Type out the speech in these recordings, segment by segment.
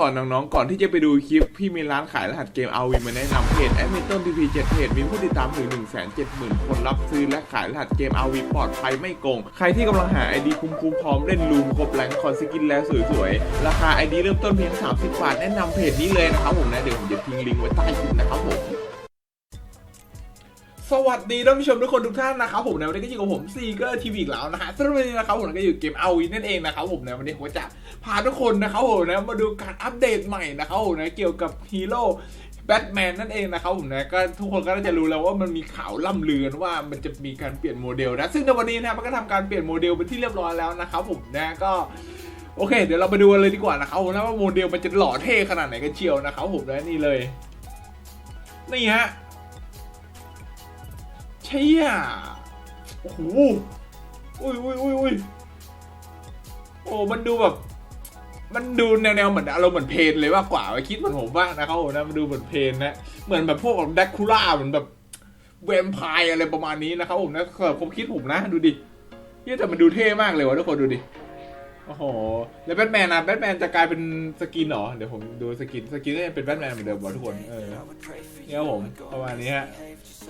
ก่อนน้องๆ ก่อนที่จะไปดูคลิป พี่มีร้านขายรหัสเกมอาวีมาแนะนำเพจแอดมินต้นพีพีเจ็ดเพจมีผู้ติดตามถึง1 7 0 0 0 0 คนรับซื้อและขายรหัสเกมอาวีปลอดภัยไม่โกง ใครที่กำลังหาไอดีคุ้มๆพร้อมเล่นลูมครบแรงคอนสกินแล้วสวยๆ ราคา ID เริ่มต้นเพียง 30 บาท แนะนำเพจนี้เลยนะครับผมนะ เดี๋ยวผมจะทิ้งลิงก์ไว้ใต้คลิปนะครับผม สวัสดีท่านผู้ชมทุกคนทุกท่านนะครับผมในวันนี้ก็อยู่กับผมซีเกอร์ทีวีอีกแล้วนะฮะสำหรับวันนี้นะครับผมก็อยู่เกมเอาวินนั่นเองนะครับผมในวันนี้ผมจะพาทุกคนนะครับผมนะมาดูการอัปเดตใหม่นะครับผมนะเกี่ยวกับฮีโร่แบทแมนนั่นเองนะครับผมนะก็ทุกคนก็น่าจะรู้แล้วว่ามันมีข่าวล่ำลือนว่ามันจะมีการเปลี่ยนโมเดลนะซึ่งในวันนี้นะมันก็ทำการเปลี่ยนโมเดลเป็นที่เรียบร้อยแล้วนะครับผมนะก็โอเค เดี๋ยวเราไปดูกันเลยดีกว่านะครับผมนะว่าโมเดลมันจะหล่อเท่ขนาดไหนกันเชียวนะครับผมนะนี่เลยนี่ฮะ ชี่ยโอ้โหอุ้ยอุ้ยอุ้ยอุ้ยโอ้มันดูแบบ มันดูแนวๆเหมือนอารมณ์เหมือนเพนเลยมากกว่าไปคิดเหมือนผมบ้านะครับผมนะมันดูเหมือนเพนนะ เหมือนแบบพวกแบบแดกคูล่าเหมือนแบบแวมไพร์อะไรประมาณนี้นะครับผมนะแบบผมคิดผมนะดูดิเฮียแต่มันดูเท่มากเลยวะทุกคนดูดิโอ้โหแล้วแบทแมนนะแบทแมนจะกลายเป็นสกินเหรอเดี๋ยวผมดูสกินสกินก็ยังเป็นแบทแมนเหมือนเดิมวะทุกคนเออเนี่ยผมประมาณนี้ฮะ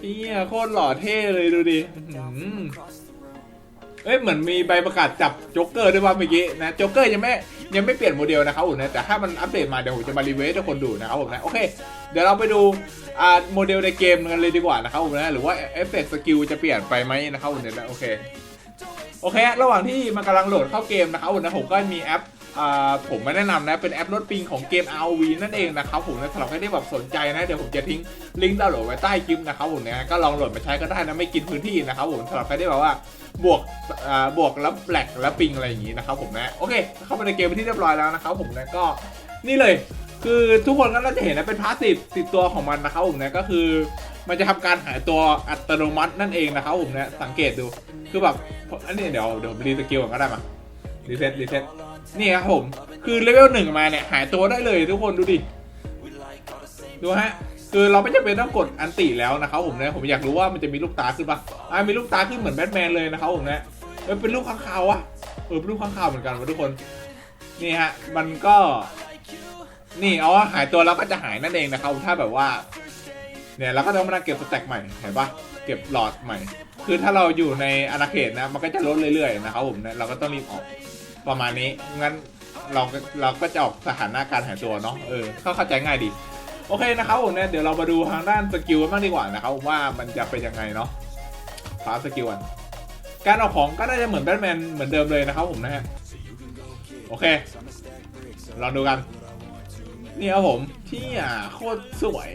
เฮียโคตรหล่อเท่เลยดูดิอื้อหือเอ้ยเหมือนมีใบประกาศจับโจ๊กเกอร์ด้วยว่าเมื่อกี้นะโจ๊กเกอร์ยังไม่ยังไม่เปลี่ยนโมเดลนะครับผมนะแต่ถ้ามันอัปเดตมาเดี๋ยวผมจะมารีวิวให้ทุกคนดูนะครับผมนะโอเค เดี๋ยวเราไปดูอ่าโมเดลในเกมกันเลยดีกว่านะครับผมนะหรือว่าเอฟเฟกต์สกิลจะเปลี่ยนไปไหมนะครับผมเนี่ยนะโอเคโอเค ระหว่างที่มันกำลังโหลดเข้าเกมนะครับผมนะผมก็มีแอป ผมไม่แนะนำนะ เป็นแอปลดปิงของเกม RV นั่นเองนะครับผมนะสำหรับใครที่แบบสนใจนะ เดี๋ยวผมจะทิ้งลิงก์ดาวน์โหลดไว้ใต้คลิปนะครับผมนะก็ลองโหลดมาใช้ก็ได้นะ ไม่กินพื้นที่นะครับผมสำหรับใครที่แบบว่าบวกบวกแล้วแบล็กแล้วปิงอะไรอย่างงี้นะครับผมนะ โอเค เข้ามาในเกมเป็นที่เรียบร้อยแล้วนะครับผมนะก็นี่เลย คือทุกคนก็น่าจะเห็นนะเป็นพาสซีฟติดตัวของมันนะครับผมนะก็คือมันจะทำการหายตัวอัตโนมัตินั่นเองนะครับผมนะสังเกตดูคือแบบอันนี้เดี๋ยวเดี๋ยวรีสกิลก่อนก็ได้มารีเซ็ตรีเซ็ต นี่ครับผม คือเลเวลหนึ่งมาเนี่ย หายตัวได้เลยทุกคนดูดิ ดูฮะ คือเราไม่จำเป็นต้องกดอันติแล้วนะครับผมนะผมอยากรู้ว่ามันจะมีลูกตาขึ้นปะอ่ามีลูกตาขึ้นเหมือนแบทแมนเลยนะครับผมนะเออเป็นลูกข้างคาวอะเออเป็นลูกข้างคาวเหมือนกันวะทุกคน นี่ฮะ มันก็ นี่เอาว่าหายตัวแล้วก็จะหายนั่นเองนะครับถ้าแบบว่า เนี่ยเราก็ต้องมานั่งเก็บสแต็กใหม่ เห็นปะเก็บหลอดใหม่ คือถ้าเราอยู่ในอาณาเขตนะ มันก็จะลดเรื่อยๆนะครับผมนะเราก็ต้องรีบออก ประมาณนี้ งั้นเราเราก็จะออกสถานะการหายตัวเนาะ เออ เข้าใจง่ายดี โอเคนะครับผมเนี่ยเดี๋ยวเรามาดูทางด้านสกิลกันบ้างดีกว่านะครับว่ามันจะเป็นยังไงเนาะฟาสกิลกัน การออกของก็น่าจะเหมือนแบทแมนเหมือนเดิมเลยนะครับผมนะฮะ โอเค ลองดูกัน นี่ครับผมที่อะโคตรสวย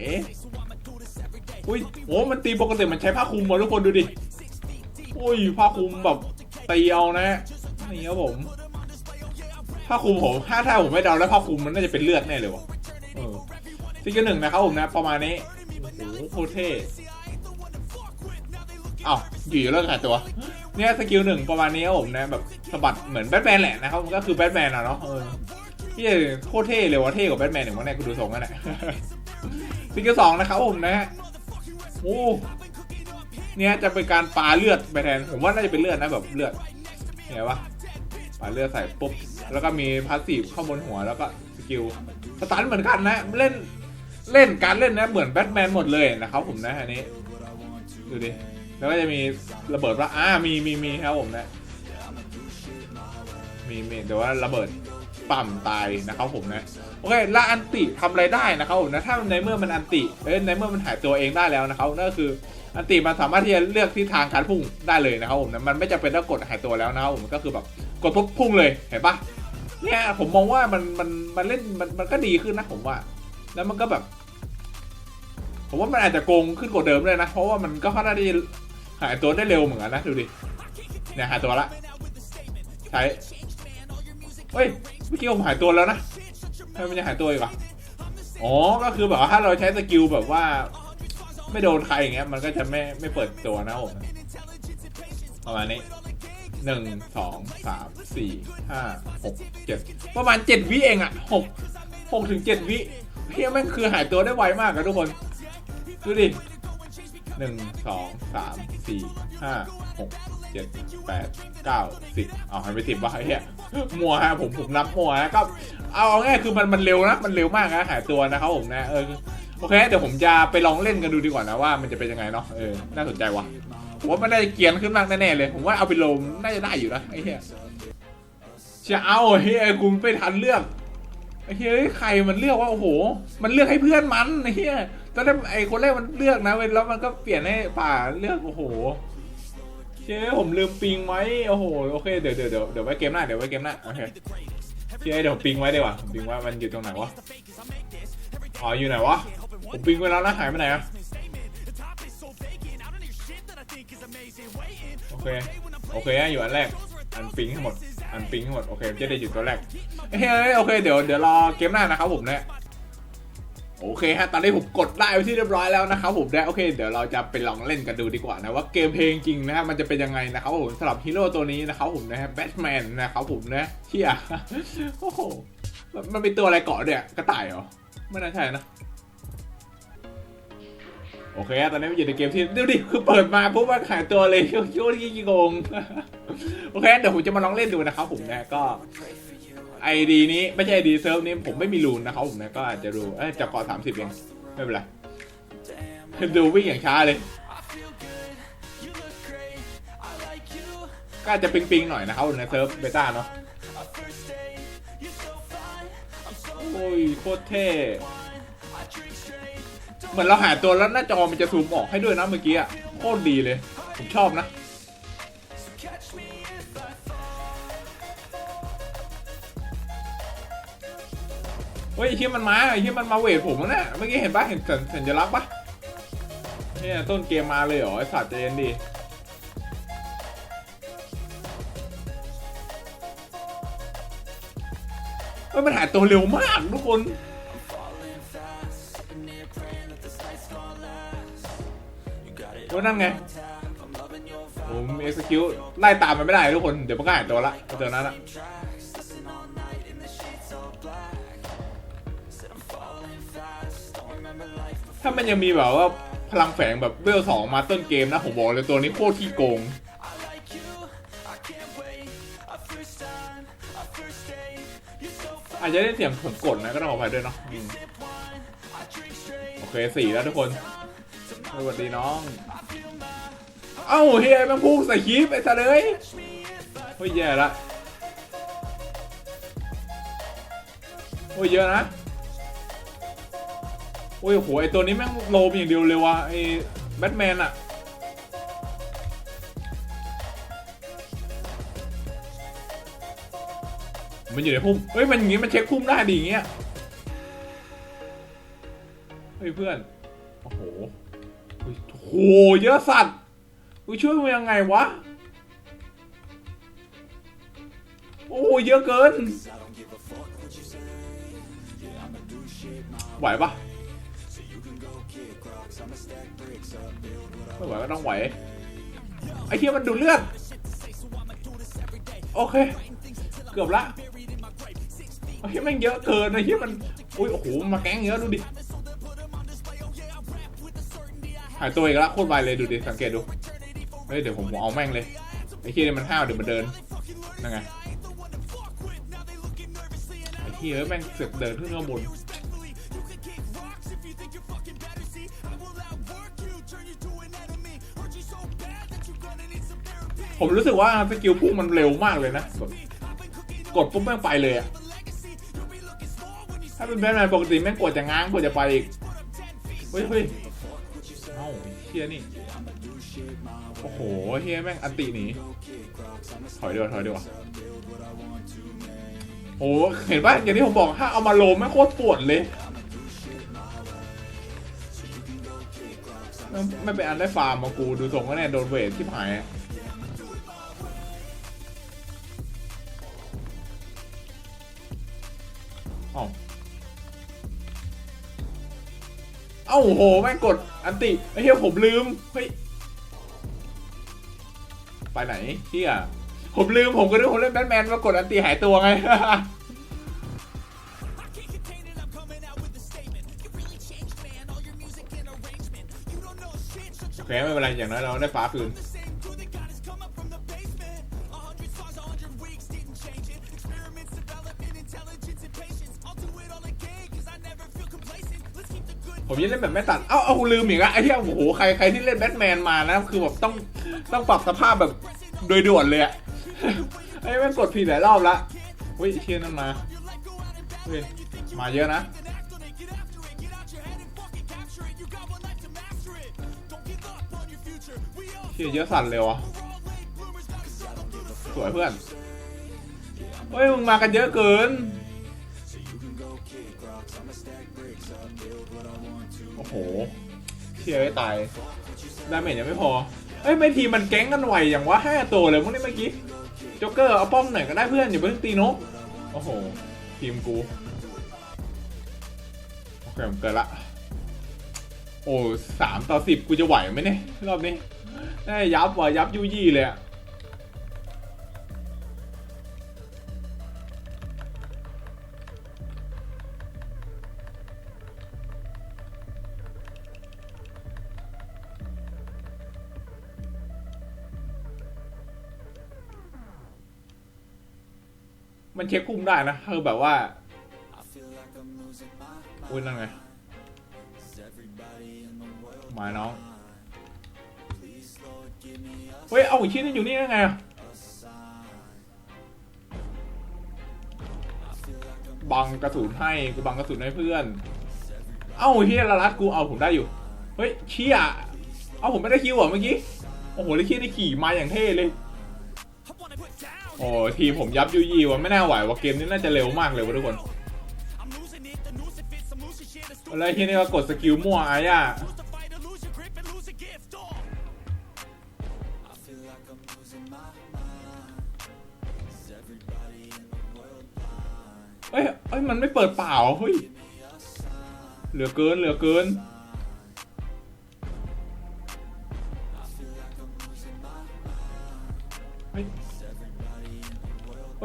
อุ้ยโอ้มันตีปกติมันใช้ผ้าคลุมหมาทุกคนดูดิ อุ้ยผ้าคลุมแบบตีเอานะฮะนี่ครับผม ผ้าคลุมผมถ้าถ้าผมไม่เดาแล้วผ้าคลุมมันน่าจะเป็นเลือดแน่เลยวะเออซิกเกอร์หนึ่งนะครับผมนะ ประมาณนี้โอ้โหโคตรเท่อ้าวอยู่ๆเลิกหายตัว เนี่ยสกิลหนึ่งประมาณนี้ครับผมนะแบบสะบัดเหมือนแบทแมนแหละนะครับมันก็คือแบทแมนอะเนาะเออที่โคตรเท่เลยวะเท่กว่าแบทแมนหนึ่งวะเนี่ยกูดูทรงกันแหละสกิลสองนะครับผมนะฮะโอ้เนี่ยจะเป็นการปาเลือดไปแทนผมว่าน่าจะเป็นเลือดนะแบบเลือดเนี่ยวะ ปาเลือดใส่ปุ๊บ แล้วก็มีพาสซีฟข้าบนหัวแล้วก็สกิลสตันเหมือนกันนะ เล่นเล่นการเล่นนะเหมือนแบทแมนหมดเลยนะครับผมนะอันนี้ ดูดิ แล้วก็จะมีระเบิดว่าอ่ามีมีมีครับผมนะมีมีแต่ว่าระเบิดปั่มตายนะครับผมนะโอเคและอันติทำอะไรได้นะครับผมนะถ้าในเมื่อมันอันติเอ้ยในเมื่อมันหายตัวเองได้แล้วนะครับนั่นก็คืออันติมันสามารถที่จะเลือกทิศทางการพุ่งได้เลยนะครับผมนะมันไม่จำเป็นต้องกดหายตัวแล้วนะครับผมก็คือแบบ ดปุ๊บพุ่งเลยเห็นปะเนี่ยผมมองว่ามันมันมันเล่นมันมันก็ดีขึ้นนะผมว่า แล้วมันก็แบบ ผมว่ามันอาจจะโกงขึ้นกว่าเดิมเลยนะ เพราะว่ามันก็ค่อนข้างที่หายตัวได้เร็วเหมือนกันนะดูดิเนี่ยหายตัวละใช้เฮ้ยเมื่อกี้ผมหายตัวแล้วนะทำไมมันยังหายตัวอีกอะอ๋อ ก็คือแบบว่าถ้าเราใช้สกิลแบบว่า ไม่โดนใครอย่างเงี้ยมันก็จะไม่ไม่เปิดตัวนะผมประมาณนี้ หนึ่งสองสามสี่ห้าหกเจ็ดประมาณเจ็ดวิเองอะหกหกถึงเจ็ดวิเพี้ยแม่งคือหายตัวได้ไวมากอะทุกคน ดูดิหนึ่งสองสามสี่ห้าหกเจ็ดแปดเก้าสิบเอาหันไปสิบวะไอ้เหี้ยมัวฮะผมผมนับมัวฮะก็เอาเอาง่ายคือมันมันเร็วนะ มันเร็วมากนะหายตัวนะครับผมนะเออโอเค เดี๋ยวผมจะไปลองเล่นกันดูดีกว่านะว่ามันจะเป็นยังไงเนาะเออน่าสนใจว่ะ ผมว่ามันน่าจะเกียนขึ้นมากแน่ๆเลย ผมว่าเอาไปลงน่าจะได้อยู่นะไอ้เหี้ยจะเอาเฮ้ยกูไม่ทันเลือกไอ้เฮ้ยใครมันเลือกว่าโอ้โห มันเลือกให้เพื่อนมันไอ้เหี้ยตอนแรกไอ้คนแรกมันเลือกนะเว้ยแล้วมันก็เปลี่ยนให้ป่าเลือกโอ้โหเชื่อผมลืมปิงไว้โอ้โหโอเคเดี๋ยวเดี๋ยวเดี๋ยวเดี๋ยวไว้เกมหน้าเดี๋ยวไว้เกมหน้าโอเคเชื่อเดี๋ยวปิงไว้ดีกว่าปิงไว้มันอยู่ตรงไหนวะอ๋ออยู่ไหนวะผมปิงไว้แล้วนะหายไปไหนอะ โอเค โอเคอยู่อันแรก อันปิงให้งหมด อันปิงให้งหมด โอเคจะได้อยู่ตัวแรก เฮ้ย โอเค เดี๋ยว เดี๋ยวรอเกมหน้านะครับผมเนี่ยโอเคฮะ ตอนนี้ผมกดได้ไปที่เรียบร้อยแล้วนะครับผมได้โอเค เดี๋ยวเราจะไปลองเล่นกันดูดีกว่านะว่าเกมเพลงจริงนะฮะ มันจะเป็นยังไงนะครับผมสำหรับฮีโร่ตัวนี้นะครับผมนะฮะแบทแมนนะครับผมนะเฮียโอ้โหมันมันเป็นตัวอะไรเกาะเนี่ยกระต่ายเหรอ ไม่น่าใช่นะ โอเคตอนนี้มันอยู่ในเกมที่ดูดิคือเปิดมาปุ๊บมันขายตัวเลยโยนยี่โกงโอเคเดี๋ยวผมจะมาลองเล่นดูนะครับผมนะก็ไอดีนี้ไม่ใช่ไอดีเซิร์ฟนี้ผมไม่มีรูนนะครับผมนะก็อาจจะรูเอ้ยจะกอสามสิบเองไม่เป็นไรดูวิ่งอย่างช้าเลย ก็อาจจะปิงๆหน่อยนะครับในเซิร์ฟเบต้าเนาะโอ้ยโคตรเท่ เหมือนเราหาตัวแล้วหน้าจอมันจะซูมออกให้ด้วยนะเมื่อกี้อะโคตรดีเลย ผมชอบนะ เฮ้ยไอ้ที่มันมาไอ้ที่มันมาเวทผมนะเมื่อกี้เห็นปะเห็นสัญสัญลักษณ์ปะเนี่ยต้นเกมมาเลยเหรอไอสัตว์ใจเย็นดิเฮ้ยมันหายตัวเร็วมากทุกคน โอ้นั่นไง ผมเอ็กซ์คิวไล่ตามมันไม่ได้ทุกคน เดี๋ยวมันก็หายตัวละเจอนั้นละถ้ามันยังมีแบบว่าพลังแฝงแบบเวลสองมาต้นเกมนะ ผมบอกเลยตัวนี้โคตรขี้โกงอาจจะได้เสียงผมกดนะก็ต้องขออภัยด้วยเนาะโอเคสี่แล้วทุกคน สวัสดีน้อง เอ้าเฮียแมันพุ่งใส่คลิปไอ้สัสเลยเฮ้ยแย่ละโอ้ยเยอะนะโอ้ยโหไอตัวนี้แม่งโลมอย่างเดียวเลยว่ะไอแบทแมนอะมันอยู่ในพุ่มเฮ้ยมันอย่างงี้มันเช็คพุ่มได้ดีอย่างเงี้ยเฮ้ยเพื่อน โอ้โห โหเยอะสัตว์กูช่วยมึงยังไงวะ โอ้เยอะเกิน ไหวปะไม่ไหวก็ต้องไหว ไอ้เทียมันดูเลือด โอเค เกือบละไอ้เทียม่งเยอะเกินไอ้เทียมัน อุ้ยโอ้โห มาแก๊งเยอะดูดิ หายตัวอีกแล้วโคตรไวเลยดูดิสังเกตดูเฮ้ยเดี๋ยวผมเอาแม่งเลยไอ้เทียนี่มันห้าวเดี๋ยวมันเดินนั่นไงไอ้เทียแม่งเสือกเดินขึ้นข้างบนผมรู้สึกว่าสกิลพุ่งมันเร็วมากเลยนะ กดปุ๊บแม่งไปเลยอะถ้าเป็นแบทแมนปกติแม่งกดจะง้างกดจะไปอีก เฮ้ยเฮ้ย ฮียนี่ โอ้โหเฮียแม่งอันติหนีถอยดีกว่าถอยดีกว่าโอ้เห็นป่ะอย่างที่ผมบอกถ้าเอามาโลมแม่งโคตรปวดเลยไม่ไม่เป็นอันได้ฟาร์มมากูดูทรงก็แน่โดนเวทที่หายอะเอ้ อ้าโหแม่งกดอันติไอ้เหี้ยผมลืมเฮ้ยไปไหนเฮียผมลืมผมก็นึกผมเล่นแบทแมนมากดอันติหายตัวไงโอเคไม่เป็นไรอย่างน้อยเราได้ฟ้าคืน ผมยังเล่นแบบไม่ตัด เอ้าเอาลืมอีกอะไอ้ที่โอ้โหใครใครที่เล่นแบทแมนมานะคือแบบต้องต้องปรับสภาพแบบโดยด่วนเลยอะไอ้แม่งกดผิดหลายรอบละอุ้ยเชียนั่นมาเฮ้ยมาเยอะนะเชียเยอะสั่นเลยวะสวยเพื่อนเฮ้ยมึงมากันเยอะเกิน โอ้โหเชี่ยไม่ตายดาเมจยังไม่พอ เอ้ย ไม่ทีมันแก๊งกันไหวอย่างวะห้าตัวเลยมึงนี่เมื่อกี้โจ๊กเกอร์เอาป้อมหน่อยก็ได้เพื่อนอย่าเพิ่งตีนก โอ้โห ทีมกูโอเคผมเกินละ โอ้สามต่อสิบกูจะไหวไหมเนี่ย รอบนี้ได้ยับว่ะยับยุยี่เลยอะ มันเช็คคุ้มได้นะคือแบบว่าอุ้ยนั่นไงหมายน้องเฮ้ยเอาอีกชิ้นนึงอยู่นี่ได้ไงบังกระสุนให้กูบังกระสุนให้เพื่อน เอ้าเฮียละลัดกูเอาผมได้อยู่ เฮ้ยเชี่ยเอาผมไม่ได้คิวเหรอเมื่อกี้ โอ้โหแล้วเชี่ยนี่ขี่มาอย่างเท่เลย โอ้ทีมผมยับยุยี่วะไม่น่าไหวว่ะเกมนี้น่าจะเร็วมากเลยวะทุกคนแล้วเฮียนี่ก็กดสกิลมั่วอาย่าเอ้ยเอ้ยมันไม่เปิดเปล่าเฮ้ยเหลือเกินเหลือเกิน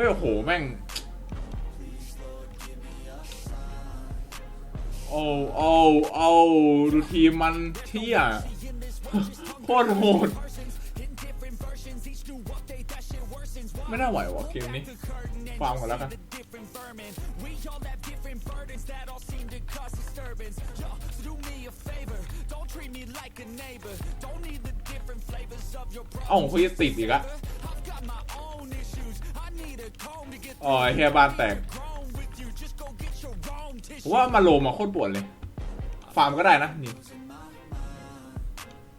ฮ้ยโอ้โหแม่งโอ้โอ้โอ้ดูทีมมันเที่ยโคตรโหดไม่น่าไหววะเกมนี้ฟาร์มก่อนแล้วกันเอ้าเขาจะติดอีกอะ อ๋อแค่บ้านแตกผมว่ามาโลมาโคตรปวดเลย ฟาร์มก็ได้นะ นี่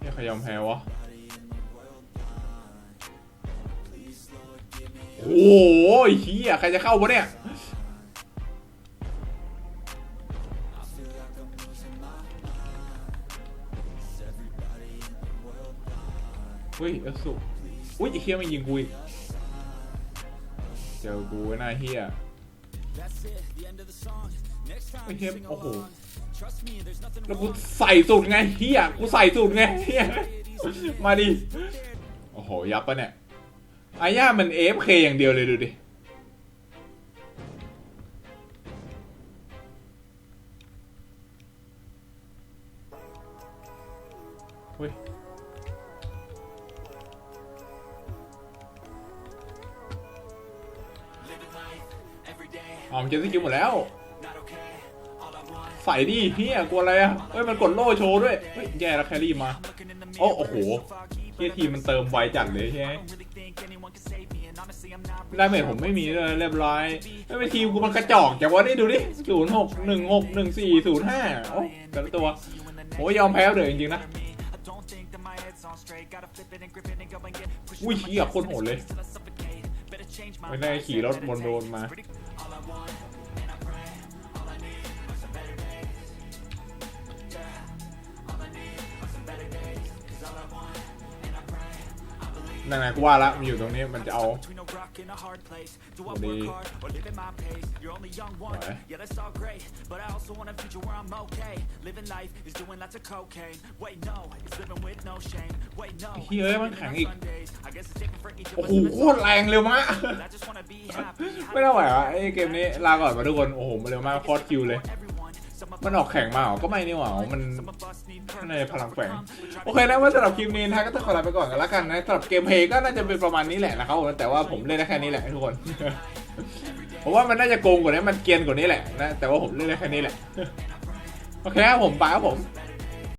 นี่ใครยอมแพ้วะ โอ้โหเฮียใครจะเข้าวะเนี่ย เฮ้ยเอสุอุ้ยไอ้เฮียไม่ยิงกูอีก เจอกูไอ้หน้าเฮียไอ้เฮียโอ้โหแล้วกูใส่สูตรไงเฮียกูใส่สูตรไงเฮียมาดิ โอ้โห ยับปะเนี่ยอาย่ามันเอฟเคอย่างเดียวเลยดูดิ อ๋อมันเจอสกิลหมดแล้ว ใส่ดิเฮียกลัวอะไรอะเฮ้ยมันกดโล่โชว์ด้วย เฮ้ยแย่แล้วแครี่มา โอ้โอ้โหเฮียทีมมันเติมไวจัดเลยใช่ไหมไดาเมจผมไม่มีเลยเรียบร้อยไม่เป็นทีมกูมันกระจอกจังวะนี่ดูดิศูนย์หกหนึ่งหกหนึ่งสี่ศูนย์ห้าโอ้แต่ละตัวโอ้ยยอมแพ้เลยจริงๆนะอุ้ยเฮียโคตรโหดเลยไม่ได้ขี่รถบนโดนมา นั่นไงกูว่าละมันอยู่ตรงนี้มันจะเอา ดีไหวเฮ้ยเอ้ยมันแข็งอีกโอ้โหโคตรแรงเร็วมากไม่ได้ไหววะไอ้เกมนี้ลาก่อนมาทุกคน โอ้โหมันเร็วมากคอร์สคิวเลย มันออกแข่งมาเหรอก็ไม่นี่หว่ามันในพลังแฝงโอเคนะว่าสำหรับคลิปนี้นะก็ต้องขอลาไปก่อนกันละกันนะสำหรับเกมเพลย์ก็น่าจะเป็นประมาณนี้แหละนะครับผมแต่ว่าผมเล่นได้แค่นี้แหละทุกคนผมว่ามันน่าจะโกงกว่านี้มันเกรียนกว่านี้แหละนะแต่ว่าผมเล่นได้แค่นี้แหละโอเคครับผมไปครับผมแ